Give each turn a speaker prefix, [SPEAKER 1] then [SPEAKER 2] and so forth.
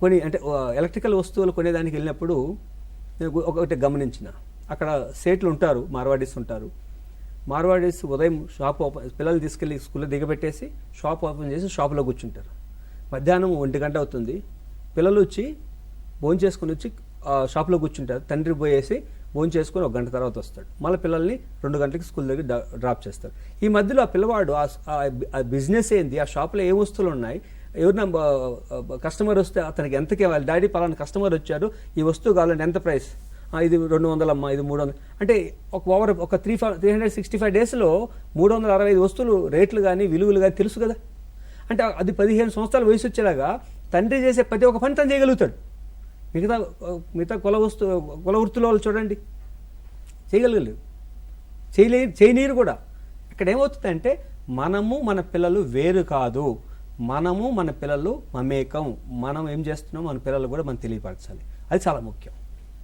[SPEAKER 1] కొన్ని అంటే ఎలక్ట్రికల్ వస్తువులు కొనేదానికి వెళ్ళినప్పుడు నేను ఒకటి గమనించిన. అక్కడ సేట్లు ఉంటారు మార్వాడీస్ ఉంటారు. మార్వాడీస్ ఉదయం షాప్ ఓపెన్ పిల్లలు తీసుకెళ్ళి స్కూల్లో దిగబెట్టేసి షాప్ ఓపెన్ చేసి షాప్లో కూర్చుంటారు. మధ్యాహ్నం ఒంటి గంట అవుతుంది. పిల్లలు వచ్చి భోజనం చేసుకుని వచ్చి షాప్లో కూర్చుంటారు. తండ్రి పోయేసి భోజనం చేసుకుని ఒక గంట తర్వాత వస్తాడు. మళ్ళీ పిల్లల్ని రెండు గంటలకి స్కూల్ దగ్గర డ్రాప్ చేస్తారు. ఈ మధ్యలో ఆ పిల్లవాడు ఆ బిజినెస్ ఏంది? ఆ షాప్లో ఏ వస్తువులు ఉన్నాయి? ఎవరిన కస్టమర్ వస్తే అతనికి ఎంతకి ఇవ్వాలి? డాడీ పలానా కస్టమర్ వచ్చారు ఈ వస్తువు కావాలంటే ఎంత ప్రైస్? ఇది రెండు వందలమ్మా ఇది మూడు వందలు అంటే ఒక ఓవర్ ఒక three five three hundred sixty five డేస్లో మూడు వందల అరవై ఐదు వస్తువులు రేట్లు కానీ విలువలు కానీ తెలుసు కదా? అంటే అది పదిహేను సంవత్సరాల వయసు వచ్చేలాగా తండ్రి చేసే ప్రతి ఒక్క పని తను చేయగలుగుతాడు. మిగతా మిగతా కుల వస్తు కుల వృత్తిలో వాళ్ళు చూడండి. చేయగలగలేదు. చేయలే చేయనీరు కూడా. ఇక్కడ ఏమవుతుందంటే మనము మన పిల్లలు వేరు కాదు. మనము మన పిల్లలు మమేకం. మనం ఏం చేస్తున్నాం మన పిల్లలు కూడా మనం తెలియపరచాలి. అది చాలా ముఖ్యం.